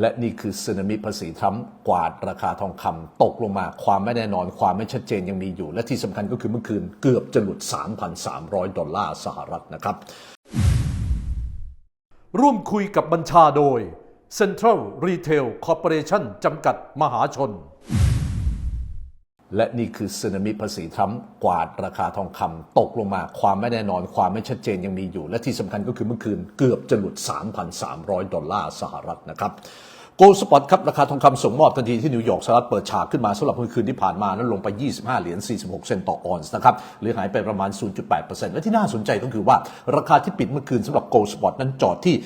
และนี่คือสึนามิภาษีทรัมป์กวาดราคาทองคำตกลงมาความไม่แน่นอนความไม่ชัดเจนยังมีอยู่ และที่สำคัญก็คือเมื่อคืนเกือบจะหลุด 3,300 ดอลลาร์สหรัฐนะครับ ร่วมคุยกับบัญชาโดย Central Retail Corporation จำกัดมหาชน และนี่คือสึนามิภาษีทรัมป์กวาดราคาทองคำตกลงมาความไม่แน่นอนความไม่ชัดเจนยังมีอยู่ และที่สำคัญก็คือเมื่อคืนเกือบจะหลุด 3,300 ดอลลาร์สหรัฐนะครับโกลสปอตครับ ราคาทองคำส่งมอบทันทีที่นิวยอร์กสหรัฐเปิดฉากขึ้นมาสำหรับเมื่อคืนที่ผ่านมา นั้นลงไป 25 เหรียญ 46 เซนต์ต่อออนซ์นะครับหรือหายไปประมาณ 0.8%และที่น่าสนใจก็คือว่า ราคาที่ปิดเมื่อคืนสำหรับโกลสปอตนั้นจอดที่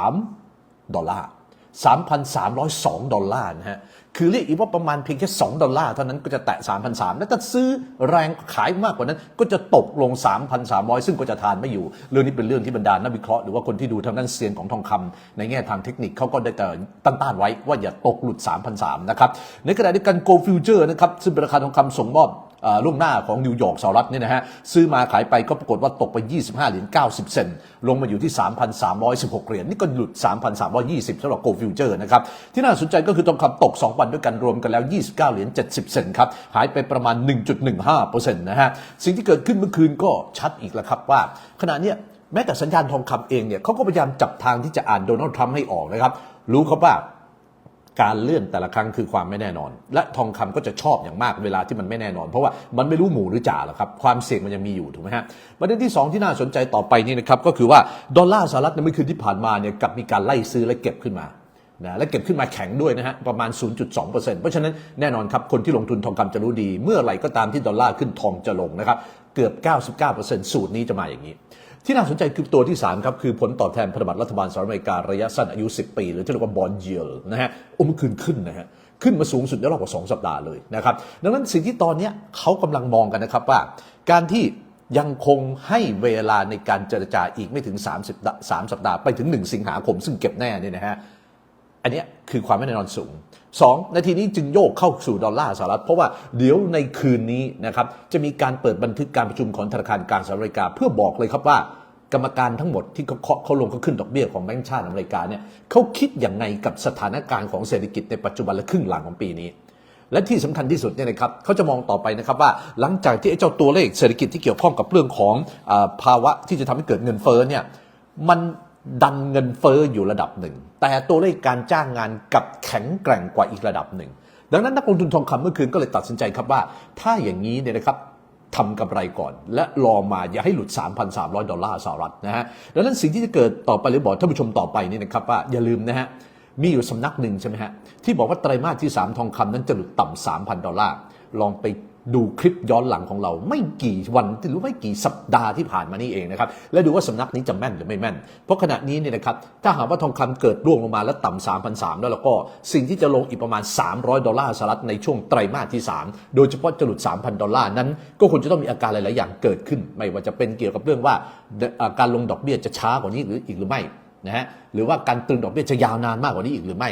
3,303 ดอลลาร์ 3,302 ดอลลาร์นะฮะ คือเรียกอีกว่าประมาณเพียงแค่ 2 ดอลลาร์เท่านั้นก็จะแตะ 3,300 แล้วถ้าซื้อแรงขายมากกว่านั้น ก็จะตกลง 3,300 ซึ่งก็จะทานไม่อยู่ เรื่องนี้เป็นเรื่องที่บรรดานักวิเคราะห์หรือว่าคนที่ดูทางด้านเซียนของทองคำในแง่ทางเทคนิคเขาก็ได้แต่ตั้งต้านไว้ว่าอย่าตกหลุด 3,300 นะครับ ในขณะเดียวกัน Gold Future นะครับซึ่งเป็นราคาทองคำส่งมอบ ล่วงหน้าของนิวยอร์กสหรัฐเนี่ยนะฮะซื้อมาขายไปก็ปรากฏว่าตกไป 25 เหรียญ 90 เซนต์ลงมาอยู่ที่ 3,316 เหรียญนี่ก็หลุด 3,320สำหรับ Gold Future นะครับที่น่าสนใจก็คือทองคำตก 2 วันด้วยกันรวมกันแล้ว 29 เหรียญ 70 เซนต์ครับหายไปประมาณ 1.15%นะฮะสิ่งที่เกิดขึ้นเมื่อคืนก็ชัดอีกแล้วครับว่า ขณะเนี้ยแม้แต่สัญญาณทองคำเองเนี่ยเขาก็พยายามจับทางที่จะอ่านโดนัลด์ทรัมป์ให้ออกนะครับรู้ครับว่า การเลื่อนแต่ละครั้งคือความไม่แน่นอน และทองคำก็จะชอบอย่างมากเวลาที่มันไม่แน่นอน เพราะว่ามันไม่รู้หมูหรือจ่าหรอกครับความเสี่ยงมันยังมีอยู่ถูกไหมฮะประเด็นที่ 2 ที่น่าสนใจต่อไปนี่นะครับก็คือว่าดอลลาร์สหรัฐในเมื่อคืนที่ผ่านมาเนี่ยกลับมีการไล่ซื้อและเก็บขึ้นมานะและเก็บขึ้นมาแข็งด้วยนะฮะประมาณ 0.2%เพราะฉะนั้นแน่นอนครับคนที่ลงทุนทองคำจะรู้ดี เมื่อไหร่ก็ตามที่ดอลลาร์ขึ้นทองจะลงนะครับเกือบ 99%สูตรนี้จะมาอย่างนี้ ที่น่าสนใจคือตัวที่ 3 ครับ คือผลตอบแทนพันธบัตรรัฐบาลสหรัฐอเมริการะยะสั้นอายุ 10 ปี หรือที่เรียกว่าบอลเยลนะฮะอ้มคืนขึ้นนะฮะขึ้นมาสูงสุดในรอบกว่า 2 สัปดาห์เลยนะครับ ดังนั้นสิ่งที่ตอนนี้เขากำลังมองกันนะครับว่า การที่ยังคงให้เวลาในการเจรจาอีกไม่ถึง 30สัปดาห์3สัปดาห์ไปถึง 1 สิงหาคม ซึ่งเก็บแน่นี่นะฮะอันนี้คือความไม่แน่นอนสูง 2 นาทีนี้จึงโยกเข้าสู่ดอลลาร์สหรัฐ เพราะว่าเดี๋ยวในคืนนี้นะครับจะมีการเปิดบันทึกการประชุมของธนาคารกลางสหรัฐอเมริกาเพื่อบอกเลยครับว่า กรรมการทั้งหมดที่เขาเคาะเขาลงเขาขึ้นดอกเบี้ยของแบงก์ชาติอเมริกาเนี่ยเขาคิดอย่างไงกับสถานการณ์ของเศรษฐกิจในปัจจุบันและครึ่งหลังของปีนี้ และที่สำคัญที่สุดเนี่ยนะครับเขาจะมองต่อไปนะครับว่าหลังจากที่ไอ้เจ้าตัวเลขเศรษฐกิจที่เกี่ยวข้องกับเรื่องของอภาวะที่จะทำให้เกิดเงินเฟ้อเนี่ยมันดันเงินเฟ้ออยู่ระดับหนึ่ง แต่ตัวเลขการจ้างงานกับแข็งแกร่งกว่าอีกระดับหนึ่งดังนั้นนักลงทุนทองคำเมื่อคืนก็เลยตัดสินใจครับว่า ถ้าอย่างนี้เนี่ยนะครับ ทำกำไรก่อน และรอมาอย่าให้หลุด 3,300 ดอลลาร์สหรัฐนะฮะดังนั้นสิ่งที่จะเกิดต่อไปหรือบอกท่านผู้ชมต่อไปนี่นะครับว่าอย่าลืมนะฮะมีอยู่สำนักหนึ่งใช่ไหมฮะที่บอกว่าไตรมาสที่ 3 ทองคำนั้นจะหลุดต่ำ3,000 ดอลลาร์ลองไป ดูคลิปย้อนหลังของเรา ไม่กี่วันหรือไม่กี่สัปดาห์ที่ผ่านมานี่เองนะครับและดูว่าสำนักนี้จะแม่นหรือไม่แม่น เพราะขณะนี้เนี่ยนะครับถ้าหากว่าทองคำเกิดร่วงลงมาแล้วต่ำ3,300แล้วแล้วก็สิ่งที่จะลงอีกประมาณ 300 ดอลลาร์สหรัฐในช่วงไตรมาสที่ 3 โดยเฉพาะจะหลุด 3,000 ดอลลาร์นั้น ก็ควรจะต้องมีอาการหลาย ๆ อย่างเกิดขึ้น ไม่ว่าจะเป็นเกี่ยวกับเรื่องว่าการลงดอกเบี้ยจะช้ากว่านี้หรืออีกหรือไม่นะฮะหรือว่าการตรึงดอกเบี้ยจะยาวนานมากกว่านี้อีกหรือไม่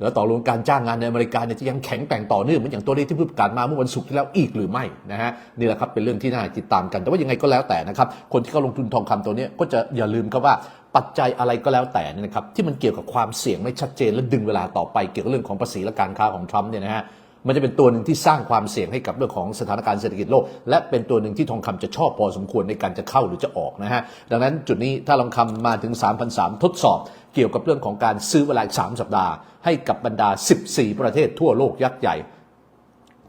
แล้วต่อรวมการจ้างงานในอเมริกาเนี่ยจะยังแข็งแกร่งต่อเนื่องเหมือนอย่างตัวเลขที่เพิ่งประกาศมาเมื่อวันศุกร์ที่แล้วอีกหรือไม่นะฮะนี่แหละครับเป็นเรื่องที่น่าติดตามกัน แต่ว่ายังไงก็แล้วแต่นะครับคนที่เขาลงทุนทองคำตัวนี้ก็จะอย่าลืมครับว่าปัจจัยอะไรก็แล้วแต่นี่นะครับที่มันเกี่ยวกับความเสี่ยงไม่ชัดเจนและดึงเวลาต่อไปเกี่ยวกับเรื่องของภาษีและการค้าของทรัมป์เนี่ยนะฮะมันจะเป็นตัวหนึ่งที่สร้างความเสี่ยงให้กับเรื่องของสถานการณ์เศรษฐกิจโลก และเป็นตัวหนึ่งที่ทองคำจะชอบพอสมควรในการจะเข้าหรือจะออกนะฮะดังนั้นจุดนี้ถ้าทองคำมาถึง3,003ทดสอบ เกี่ยวกับเรื่องของการซื้อเวลาอีก3สัปดาห์ให้กับบรรดา 14 ประเทศทั่วโลกยักษ์ใหญ่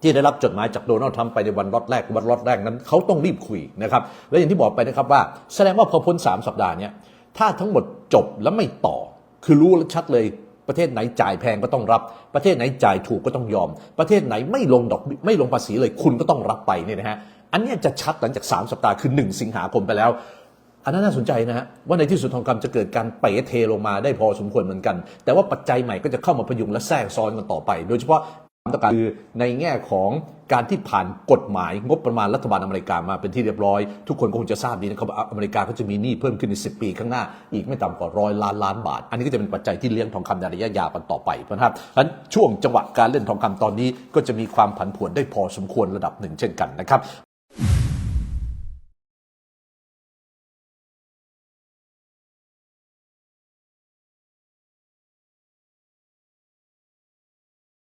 ที่ได้รับจดหมายจากโดนัลด์ทรัมป์ไปในวันล็อตแรกวันล็อตแรกนั้นเขาต้องรีบคุยนะครับและอย่างที่บอกไปนะครับว่า แสดงว่าพอพ้น 3 สัปดาห์เนี้ยถ้าทั้งหมดจบแล้วไม่ต่อ คือรู้และชัดเลยประเทศไหนจ่ายแพงก็ต้องรับ ประเทศไหนจ่ายถูกก็ต้องยอม ประเทศไหนไม่ลงดอกไม่ลงภาษีเลยคุณก็ต้องรับไปเนี่ยนะฮะอันนี้จะชัดหลังจาก 3 สัปดาห์คือ 1 สิงหาคมไปแล้ว อันนั้นน่าสนใจนะฮะว่าในที่สุดทองคำจะเกิดการเป๋เทลงมาได้พอสมควรเหมือนกัน แต่ว่าปัจจัยใหม่ก็จะเข้ามาพยุงและแทรกซ้อนกันต่อไป โดยเฉพาะต้องการคือในแง่ของการที่ผ่านกฎหมายงบประมาณรัฐบาลอเมริกามาเป็นที่เรียบร้อย ทุกคนก็คงจะทราบดีนะครับว่าอเมริกาก็จะมีหนี้เพิ่มขึ้นใน 10 ปีข้างหน้าอีกไม่ต่ำกว่าร้อยล้านล้านบาท อันนี้ก็จะเป็นปัจจัยที่เลี้ยงทองคำในระยะยาวกันต่อไปนะครับฉะนั้นช่วงจังหวะการเล่นทองคำตอนนี้ก็จะมีความผันผวนได้พอสมควรระดับหนึ่งเช่นกันนะครับ